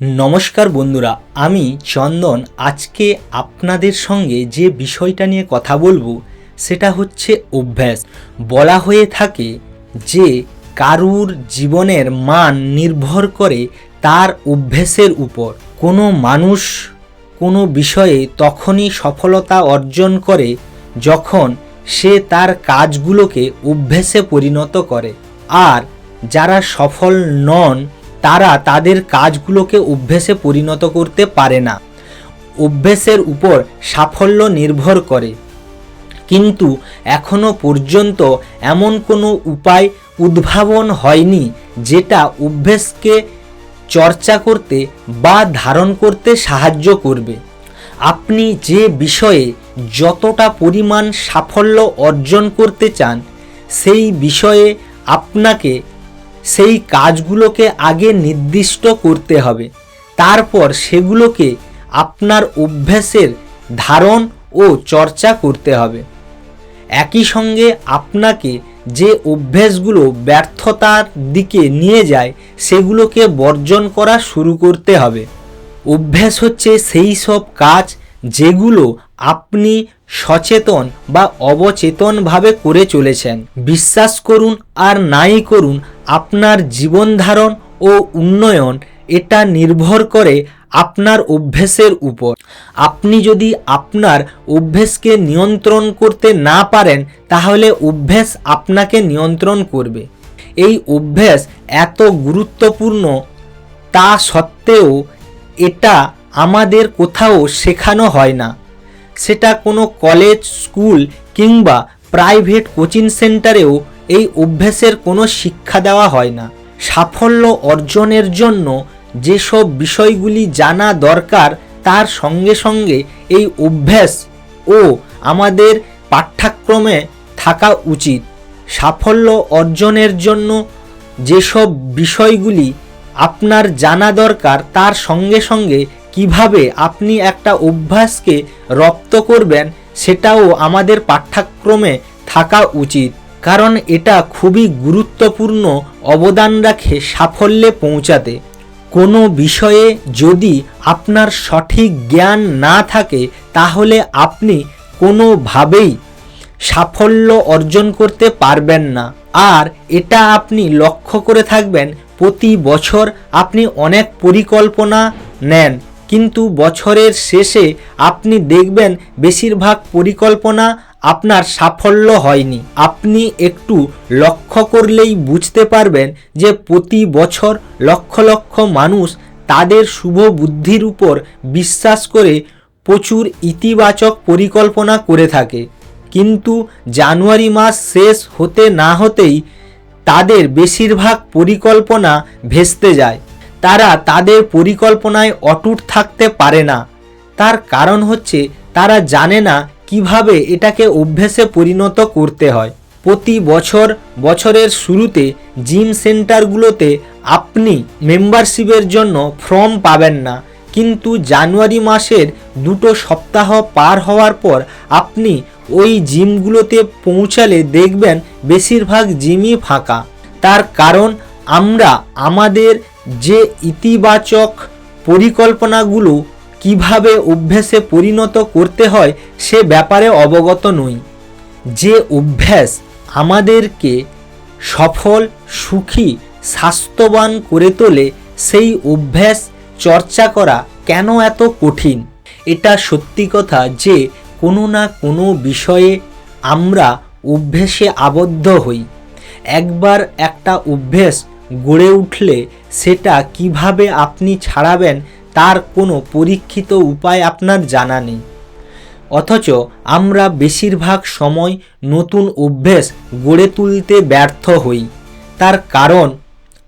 নমস্কার বন্ধুরা, আমি চন্দন। আজকে আপনাদের সঙ্গে যে বিষয়টা নিয়ে কথা বলব, সেটা হচ্ছে অভ্যাস। বলা হয়ে থাকে যে কারুর জীবনের মান নির্ভর করে তার অভ্যেসের উপর। কোনো মানুষ কোনো বিষয়ে তখনই সফলতা অর্জন করে যখন সে তার কাজগুলোকে অভ্যেসে পরিণত করে। আর যারা সফল নন তারা তাদের কাজগুলোকে অভ্যেসে পরিণত করতে পারে না। অভ্যেসের উপর সাফল্য নির্ভর করে। কিন্তু এখনও পর্যন্ত এমন কোনো উপায় উদ্ভাবন হয়নি যেটা অভ্যেসকে চর্চা করতে বা ধারণ করতে সাহায্য করবে। আপনি যে বিষয়ে যতটা পরিমাণ সাফল্য অর্জন করতে চান, সেই বিষয়ে আপনাকে সেই কাজগুলোকে আগে নির্দিষ্ট করতে হবে। তারপর সেগুলোকে আপনার অভ্যাসের ধারণ ও চর্চা করতে হবে। একই সঙ্গে আপনাকে যে অভ্যেসগুলো ব্যর্থতার দিকে নিয়ে যায়, সেগুলোকে বর্জন করা শুরু করতে হবে। অভ্যাস হচ্ছে সেই সব কাজ যেগুলো আপনি সচেতন বা অবচেতনভাবে করে চলেছেন। বিশ্বাস করুন আর নাই করুন, আপনার জীবন ধারণ ও উন্নয়ন এটা নির্ভর করে আপনার অভ্যেসের উপর। আপনি যদি আপনার অভ্যেসকে নিয়ন্ত্রণ করতে না পারেন, তাহলে অভ্যেস আপনাকে নিয়ন্ত্রণ করবে। এই অভ্যেস এত গুরুত্বপূর্ণ, তা সত্ত্বেও এটা আমাদের কোথাও শেখানো হয় না। সেটা কোনো কলেজ স্কুল কিংবা প্রাইভেট কোচিং সেন্টারেও এই অভ্যেসের কোনো শিক্ষা দেওয়া হয় না। সাফল্য অর্জনের জন্য যেসব বিষয়গুলি জানা দরকার, তার সঙ্গে সঙ্গে এই অভ্যাস ও আমাদের পাঠ্যক্রমে থাকা উচিত। সাফল্য অর্জনের জন্য যেসব বিষয়গুলি আপনার জানা দরকার, তার সঙ্গে সঙ্গে কীভাবে আপনি একটা অভ্যাসকে রপ্ত করবেন সেটাও আমাদের পাঠ্যক্রমে থাকা উচিত। কারণ এটা খুবই গুরুত্বপূর্ণ অবদান রাখে সাফল্যে পৌঁছাতে। কোনো বিষয়ে যদি আপনার সঠিক জ্ঞান না থাকে, তাহলে আপনি কোনোভাবেই সাফল্য অর্জন করতে পারবেন না। আর এটা আপনি লক্ষ্য করে থাকবেন, প্রতি বছর আপনি অনেক পরিকল্পনা নেন। কিন্তু বছরের শেষে আপনি দেখবেন বেশিরভাগ পরিকল্পনা আপনার সাফল্য হয়নি। আপনি একটু লক্ষ্য করলেই বুঝতে পারবেন যে প্রতি বছর লক্ষ লক্ষ মানুষ তাদের শুভ বুদ্ধির উপর বিশ্বাস করে প্রচুর ইতিবাচক পরিকল্পনা করে থাকে। কিন্তু জানুয়ারি মাস শেষ হতে না হতেই তাদের বেশিরভাগ পরিকল্পনা ভেস্তে যায়। তারা তাদের পরিকল্পনায় অটুট থাকতে পারে না। তার কারণ হচ্ছে, তারা জানে না কীভাবে এটাকে অভ্যেসে পরিণত করতে হয়। প্রতি বছর, বছরের শুরুতে জিম সেন্টারগুলোতে আপনি মেম্বারশিপের জন্য ফর্ম পাবেন না। কিন্তু জানুয়ারি মাসের দুটো সপ্তাহ পার হওয়ার পর আপনি ওই জিমগুলোতে পৌঁছালে দেখবেন বেশিরভাগ জিমই ফাঁকা। তার কারণ, আমরা আমাদের যে ইতিবাচক পরিকল্পনাগুলো কীভাবে অভ্যেসে পরিণত করতে হয় সে ব্যাপারে অবগত নই। যে অভ্যাস আমাদেরকে সফল, সুখী, স্বাস্থ্যবান করে তোলে, সেই অভ্যাস চর্চা করা কেন এত কঠিন? এটা সত্যি কথা যে কোনো না কোনো বিষয়ে আমরা অভ্যেসে আবদ্ধ হই। একবার একটা অভ্যেস গড়ে উঠলে সেটা কীভাবে আপনি ছাড়াবেন তার কোনো পরীক্ষিত উপায় আপনার জানা নেই। অথচ আমরা বেশিরভাগ সময় নতুন অভ্যেস গড়ে তুলতে ব্যর্থ হই। তার কারণ,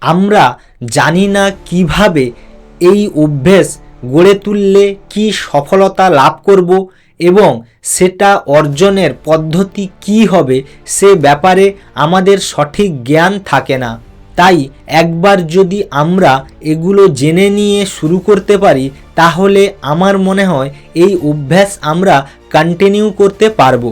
আমরা জানি না কীভাবে এই অভ্যেস গড়ে তুললে কি সফলতা লাভ করব এবং সেটা অর্জনের পদ্ধতি কি হবে সে ব্যাপারে আমাদের সঠিক জ্ঞান থাকে না। তাই একবার যদি আমরা এগুলো জেনে নিয়ে শুরু করতে পারি, তাহলে আমার মনে হয় এই অভ্যাস আমরা কন্টিনিউ করতে পারব।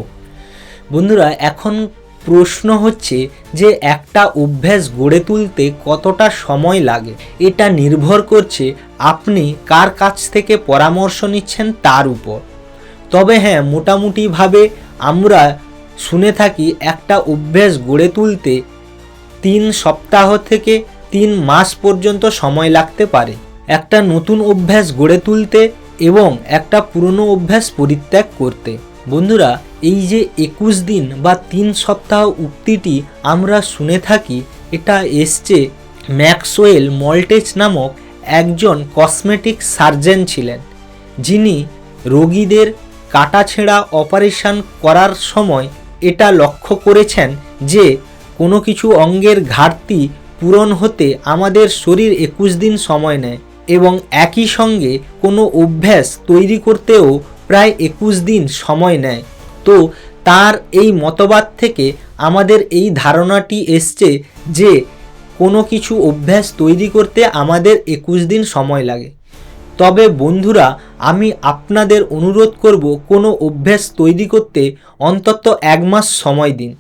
বন্ধুরা, এখন প্রশ্ন হচ্ছে যে একটা অভ্যাস গড়ে তুলতে কতটা সময় লাগে? এটা নির্ভর করছে আপনি কার কাছ থেকে পরামর্শ নিচ্ছেন তার উপর। তবে হ্যাঁ মোটামুটিভাবে আমরা শুনে থাকি একটা অভ্যাস গড়ে তুলতে তিন সপ্তাহ থেকে তিন মাস পর্যন্ত সময় লাগতে পারে। একটা নতুন অভ্যাস গড়ে তুলতে এবং একটা পুরনো অভ্যাস পরিত্যাগ করতে। বন্ধুরা, এই যে একুশ দিন বা তিন সপ্তাহ উক্তিটি আমরা শুনে থাকি, এটা এসছে ম্যাক্সওয়েল মল্টেজ নামক একজন কসমেটিক সার্জন ছিলেন, যিনি রোগীদের কাটাছেঁড়া অপারেশন করার সময় এটা লক্ষ্য করেছেন যে কোনো কিছু অঙ্গের ঘাটতি পূরণ হতে আমাদের শরীর একুশ দিন সময় নেয় এবং একই সঙ্গে কোনো অভ্যাস তৈরি করতেও প্রায় একুশ দিন সময় নেয়। তো তার এই মতবাদ থেকে আমাদের এই ধারণাটি এসছে যে কোনো কিছু অভ্যাস তৈরি করতে আমাদের একুশ দিন সময় লাগে। তবে বন্ধুরা, আমি আপনাদের অনুরোধ করব কোনো অভ্যাস তৈরি করতে অন্তত এক মাস সময় দিন।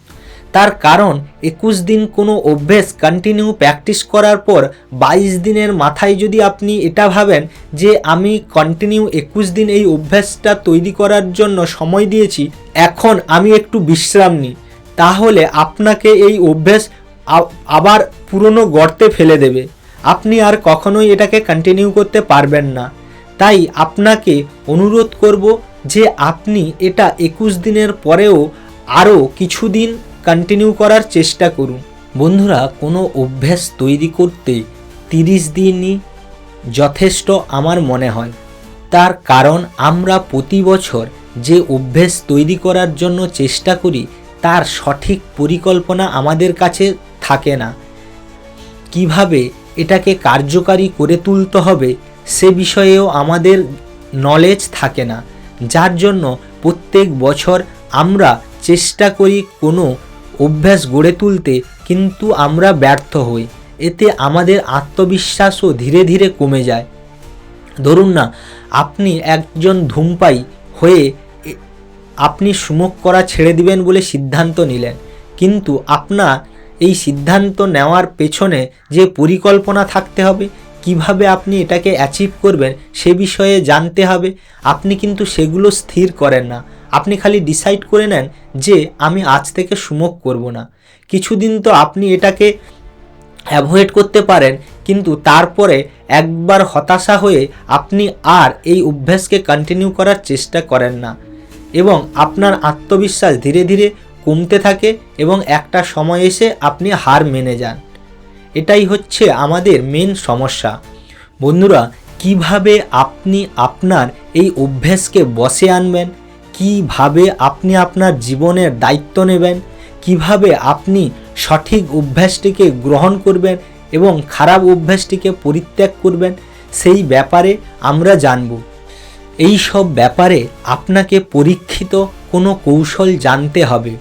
তার কারণ, একুশ দিন কোনো অভ্যেস কন্টিনিউ প্র্যাকটিস করার পর বাইশ দিনের মাথায় যদি আপনি এটা ভাবেন যে আমি কন্টিনিউ একুশ দিন এই অভ্যাসটা তৈরি করার জন্য সময় দিয়েছি, এখন আমি একটু বিশ্রাম নিই, তাহলে আপনাকে এই অভ্যেস আবার পুরনো গর্তে ফেলে দেবে। আপনি আর কখনোই এটাকে কন্টিনিউ করতে পারবেন না। তাই আপনাকে অনুরোধ করব যে আপনি এটা একুশ দিনের পরেও আরও কিছুদিন কন্টিনিউ করার চেষ্টা করুন। বন্ধুরা, কোনো অভ্যাস তৈরি করতে তিরিশ দিনই যথেষ্ট আমার মনে হয়। তার কারণ, আমরা প্রতি বছর যে অভ্যেস তৈরি করার জন্য চেষ্টা করি, তার সঠিক পরিকল্পনা আমাদের কাছে থাকে না। কীভাবে এটাকে কার্যকারী করে তুলতে হবে, সে বিষয়েও আমাদের নলেজ থাকে না। যার জন্য প্রত্যেক বছর আমরা চেষ্টা করি কোনো অভ্যাস গড়ে তুলতে কিন্তু আমরা ব্যর্থ হই। এতে আমাদের আত্মবিশ্বাসও ধীরে ধীরে কমে যায়। ধরুন না, আপনি একজন ধূমপাই হয়ে আপনি সুমুখ করা ছেড়ে দিবেন বলে সিদ্ধান্ত নিলেন। কিন্তু আপনার এই সিদ্ধান্ত নেওয়ার পেছনে যে পরিকল্পনা থাকতে হবে, কীভাবে আপনি এটাকে অ্যাচিভ করবেন সে বিষয়ে জানতে হবে। আপনি কিন্তু সেগুলো স্থির করেন না। আপনি খালি ডিসাইড করে নেন যে আমি আজ থেকে সুমুখ করব না। কিছুদিন তো আপনি এটাকে অ্যাভয়েড করতে পারেন, কিন্তু তারপরে একবার হতাশা হয়ে আপনি আর এই অভ্যাসকে কন্টিনিউ করার চেষ্টা করেন না এবং আপনার আত্মবিশ্বাস ধীরে ধীরে কমতে থাকে এবং একটা সময় এসে আপনি হার মেনে যান। এটাই হচ্ছে আমাদের মেন সমস্যা। বন্ধুরা, কীভাবে আপনি আপনার এই অভ্যাসকে বসে আনবেন? কীভাবে আপনি আপনার জীবনের দায়িত্ব নেবেন, কীভাবে আপনি সঠিক অভ্যাসটিকে গ্রহণ করবেন এবং খারাপ অভ্যাসটিকে পরিত্যাগ করবেন, সেই ব্যাপারে আমরা জানব। এই সব ব্যাপারে আপনাকে পরীক্ষিত কোনো কৌশল জানতে হবে।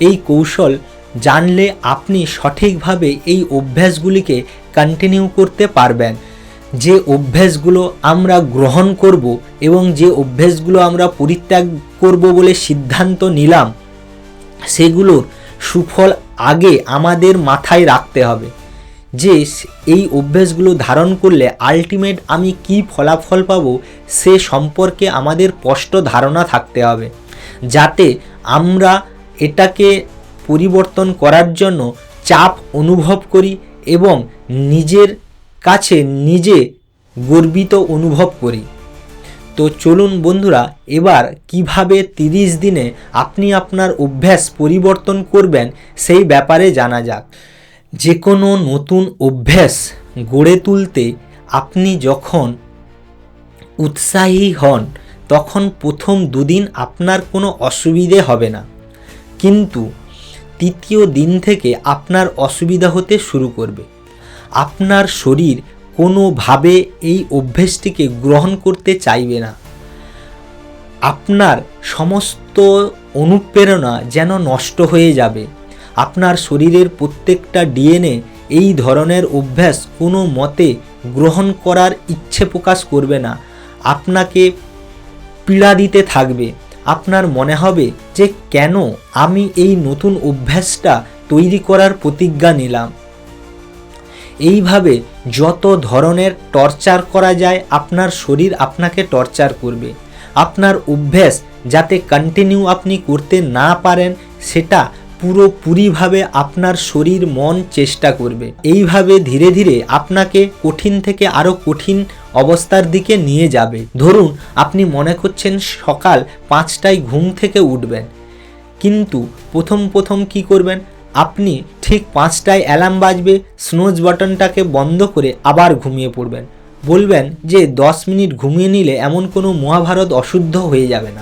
এই কৌশল জানলে আপনি সঠিকভাবে এই অভ্যাসগুলিকে কন্টিনিউ করতে পারবেন। যে অভ্যাসগুলো আমরা গ্রহণ করব এবং যে অভ্যাসগুলো আমরা পরিত্যাগ করব বলে সিদ্ধান্ত নিলাম, সেগুলোর সুফল আগে আমাদের মাথায় রাখতে হবে। যে এই অভ্যেসগুলো ধারণ করলে আলটিমেট আমি কি ফলাফল পাবো, সে সম্পর্কে আমাদের স্পষ্ট ধারণা থাকতে হবে। যাতে আমরা এটাকে পরিবর্তন করার জন্য চাপ অনুভব করি এবং নিজের কাছে নিজে গর্বিত অনুভব করি। তো চলুন বন্ধুরা, এবার কীভাবে তিরিশ দিনে আপনি আপনার অভ্যাস পরিবর্তন করবেন সেই ব্যাপারে জানা যাক। যে কোনো নতুন অভ্যাস গড়ে তুলতে আপনি যখন উৎসাহী হন, তখন প্রথম দুদিন আপনার কোনো অসুবিধে হবে না। কিন্তু তৃতীয় দিন থেকে আপনার অসুবিধা হতে শুরু করবে। আপনার শরীর কোনোভাবে এই অভ্যেসটিকে গ্রহণ করতে চাইবে না। আপনার সমস্ত অনুপ্রেরণা যেন নষ্ট হয়ে যাবে। আপনার শরীরের প্রত্যেকটা ডিএনএ এই ধরনের অভ্যাস কোনো মতে গ্রহণ করার ইচ্ছে প্রকাশ করবে না। আপনাকে পীড়া দিতে থাকবে। আপনার মনে হবে যে কেন আমি এই নতুন অভ্যাসটা তৈরি করার প্রতিজ্ঞা নিলাম। এইভাবে যত ধরনের টর্চার করা যায়, আপনার শরীর আপনাকে টর্চার করবে। আপনার অভ্যাস যাতে কন্টিনিউ আপনি করতে না পারেন, সেটা পুরোপুরিভাবে আপনার শরীর, মন চেষ্টা করবে। এইভাবে ধীরে ধীরে আপনাকে কঠিন থেকে আরও কঠিন অবস্থার দিকে নিয়ে যাবে। ধরুন, আপনি মনে করছেন সকাল পাঁচটায় ঘুম থেকে উঠবেন, কিন্তু প্রথম প্রথম কি করবেন? আপনি ঠিক পাঁচটায় অ্যালার্ম বাজবে, স্নোজ বাটনটাকে বন্ধ করে আবার ঘুমিয়ে পড়বেন। বলবেন যে দশ মিনিট ঘুমিয়ে নিলে এমন কোনো মহাভারত অশুদ্ধ হয়ে যাবে না।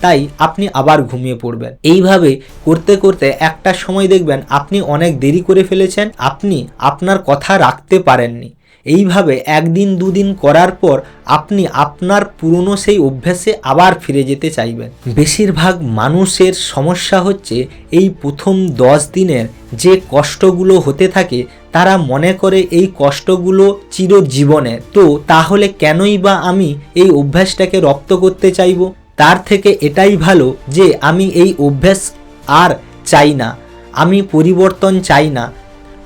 তাই আপনি আবার ঘুমিয়ে পড়বেন। এইভাবে করতে করতে একটা সময় দেখবেন আপনি অনেক দেরি করে ফেলেছেন, আপনি আপনার কথা রাখতে পারেননি। এইভাবে একদিন দুদিন করার পর আপনি আপনার পুরনো সেই অভ্যাসে আবার ফিরে যেতে চাইবেন। বেশিরভাগ মানুষের সমস্যা হচ্ছে এই প্রথম দশ দিনের যে কষ্টগুলো হতে থাকে তারা মনে করে এই কষ্টগুলো চিরজীবনের। তো তাহলে কেনই বা আমি এই অভ্যাসটাকে রপ্ত করতে চাইব? তার থেকে এটাই ভালো যে আমি এই অভ্যাস আর চাই না। আমি পরিবর্তন চাই না।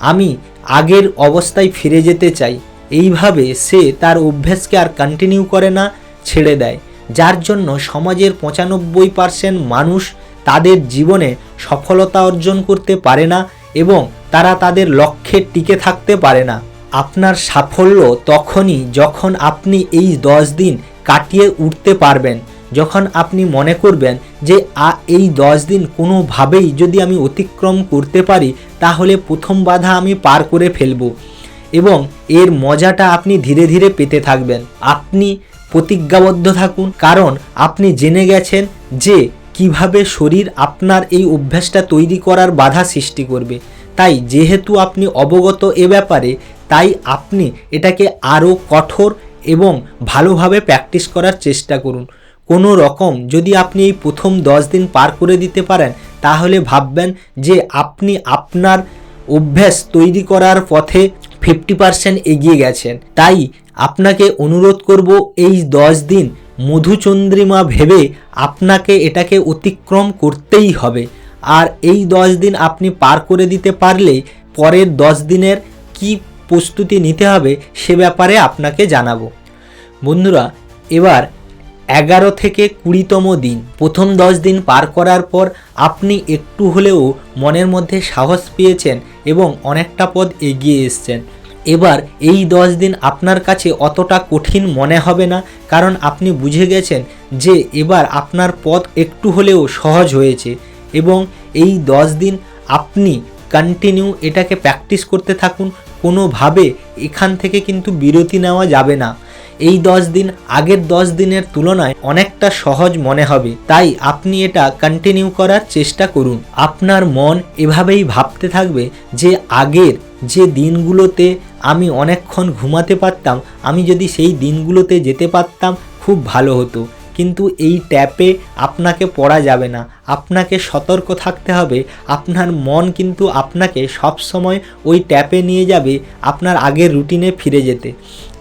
আমি আগের অবস্থায় ফিরে যেতে চাই। এইভাবে সে তার অভ্যাসকে আর কন্টিনিউ করে না, ছেড়ে দেয়। যার জন্য সমাজের পঁচানব্বই পার্সেন্ট মানুষ তাদের জীবনে সফলতা অর্জন করতে পারে না এবং তারা তাদের লক্ষ্যে টিকে থাকতে পারে না। আপনার সাফল্য তখনই যখন আপনি এই দশ দিন কাটিয়ে উঠতে পারবেন। যখন আপনি মনে করবেন যে এই দশ দিন কোনোভাবেই যদি আমি অতিক্রম করতে পারি, তাহলে প্রথম বাধা আমি পার করে ফেলব। এবং এর মজাটা আপনি ধীরে ধীরে পেতে থাকবেন। আপনি প্রতিজ্ঞাবদ্ধ থাকুন, কারণ আপনি জেনে গেছেন যে, কীভাবে শরীর আপনার এই অভ্যাসটা তৈরি করার বাধা সৃষ্টি করবে। তাই যেহেতু আপনি অবগত এ ব্যাপারে, তাই আপনি এটাকে আরও কঠোর এবং ভালোভাবে প্র্যাকটিস করার চেষ্টা করুন। কোনো রকম যদি আপনি এই প্রথম দশ দিন পার করে দিতে পারেন, তাহলে ভাববেন যে আপনি আপনার অভ্যাস তৈরি করার পথে ফিফটি পার্সেন্ট এগিয়ে গেছেন। তাই আপনাকে অনুরোধ করব, এই দশ দিন মধুচন্দ্রিমা ভেবে আপনাকে এটাকে অতিক্রম করতেই হবে। আর এই দশ দিন আপনি পার করে দিতে পারলেই পরের দশ দিনের কি প্রস্তুতি নিতে হবে সে ব্যাপারে আপনাকে জানাব। বন্ধুরা, এবার এগারো থেকে কুড়িতম দিন। প্রথম দশ দিন পার করার পর আপনি একটু হলেও মনের মধ্যে সাহস পেয়েছেন এবং অনেকটা পদ এগিয়ে এসছেন। এবার এই দশ দিন আপনার কাছে অতটা কঠিন মনে হবে না, কারণ আপনি বুঝে গেছেন যে এবার আপনার পথ একটু হলেও সহজ হয়েছে এবং এই দশ দিন আপনি কন্টিনিউ এটাকে প্র্যাকটিস করতে থাকুন। কোনোভাবে এখান থেকে কিন্তু বিরতি নেওয়া যাবে না। এই দশ দিন আগের দশ দিনের তুলনায় অনেকটা সহজ মনে হবে। তাই আপনি এটা কন্টিনিউ করার চেষ্টা করুন। আপনার মন এভাবেই ভাবতে থাকবে যে আগের যে দিনগুলোতে আমি অনেকক্ষণ ঘুমাতে পারতাম, আমি যদি সেই দিনগুলোতে যেতে পারতাম, খুব ভালো হতো। কিন্তু এই ট্যাপে আপনাকে পড়া যাবে না। আপনাকে সতর্ক থাকতে হবে। আপনার মন কিন্তু আপনাকে সব সময় ওই ট্যাপে নিয়ে যাবে আপনার আগের রুটিনে ফিরে যেতে।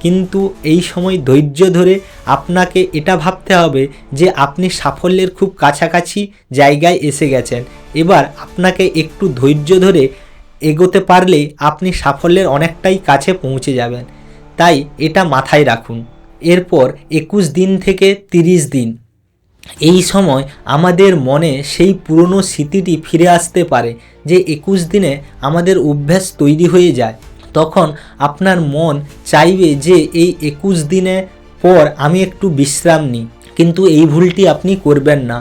কিন্তু এই সময় ধৈর্য ধরে আপনাকে এটা ভাবতে হবে যে আপনি সাফল্যের খুব কাছাকাছি জায়গায় এসে গেছেন। এবার আপনাকে একটু ধৈর্য ধরে এগোতে পারলেই আপনি সাফল্যের অনেকটাই কাছে পৌঁছে যাবেন। তাই এটা মাথায় রাখুন। এরপর একুশ দিন থেকে তিরিশ দিন। এই সময় আমাদের মনে সেই পুরনো স্মৃতিটি ফিরে আসতে পারে যে একুশ দিনে আমাদের অভ্যাস তৈরি হয়ে যায়। তখন আপনার মন চাইবে যে এই একুশ দিনের পর আমি একটু বিশ্রাম নিই। কিন্তু এই ভুলটি আপনি করবেন না।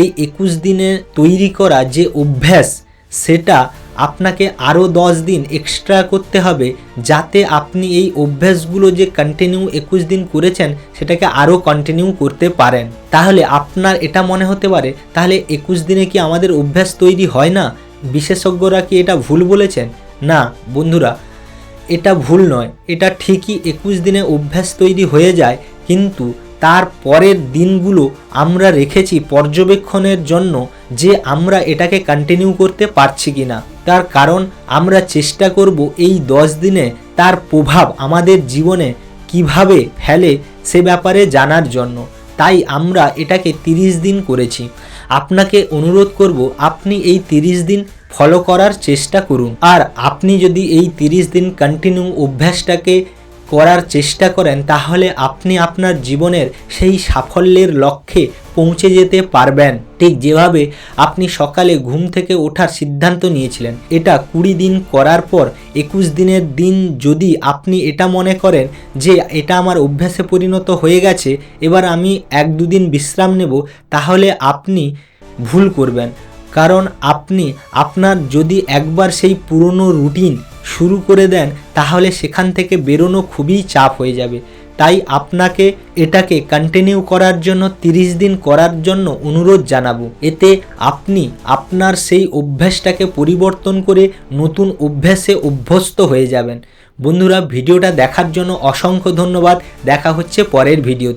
এই একুশ দিনে তৈরি করা যে অভ্যাস, সেটা আপনাকে আরও দশ দিন এক্সট্রা করতে হবে যাতে আপনি এই অভ্যাসগুলো যে কন্টিনিউ একুশ দিন করেছেন, সেটাকে আরও কন্টিনিউ করতে পারেন। তাহলে আপনার এটা মনে হতে পারে, তাহলে একুশ দিনে কি আমাদের অভ্যাস তৈরি হয় না? বিশেষজ্ঞরা কি এটা ভুল বলেছেন? না, বন্ধুরা এটা ভুল নয়, এটা ঠিকই একুশ দিনে অভ্যাস তৈরি হয়ে যায়, কিন্তু তার পরের দিনগুলো আমরা রেখেছি পর্যবেক্ষণের জন্য যে আমরা এটাকে কন্টিনিউ করতে পারছি কি না তার কারণ আমরা চেষ্টা করব এই দশ দিনে তার প্রভাব আমাদের জীবনে কীভাবে ফেলে সে ব্যাপারে জানার জন্য। তাই আমরা এটাকে তিরিশ দিন করেছি। আপনাকে অনুরোধ করব, আপনি এই তিরিশ দিন ফলো করার চেষ্টা করুন। আর আপনি যদি এই তিরিশ দিন কন্টিনিউ অভ্যাসটাকে করার চেষ্টা করেন, তাহলে আপনি আপনার জীবনের সেই সাফল্যের লক্ষ্যে পৌঁছে যেতে পারবেন। ঠিক যেভাবে আপনি সকালে ঘুম থেকে ওঠার সিদ্ধান্ত নিয়েছিলেন, এটা কুড়ি দিন করার পর একুশ দিনের দিন যদি আপনি এটা মনে করেন যে এটা আমার অভ্যাসে পরিণত হয়ে গেছে, এবার আমি এক দুদিন বিশ্রাম নেব, তাহলে আপনি ভুল করবেন। কারণ আপনি, আপনার যদি একবার সেই পুরনো রুটিন শুরু করে দেন, তাহলে সেখান থেকে বেরোনো খুবই চাপ হয়ে যাবে। তাই আপনাকে এটাকে কন্টিনিউ করার জন্য 30 দিন করার জন্য অনুরোধ জানাব। এতে আপনি আপনার সেই অভ্যাসটাকে পরিবর্তন করে নতুন অভ্যাসে অভ্যস্ত হয়ে যাবেন। বন্ধুরা, ভিডিওটা দেখার জন্য অসংখ্য ধন্যবাদ। দেখা হচ্ছে পরের ভিডিও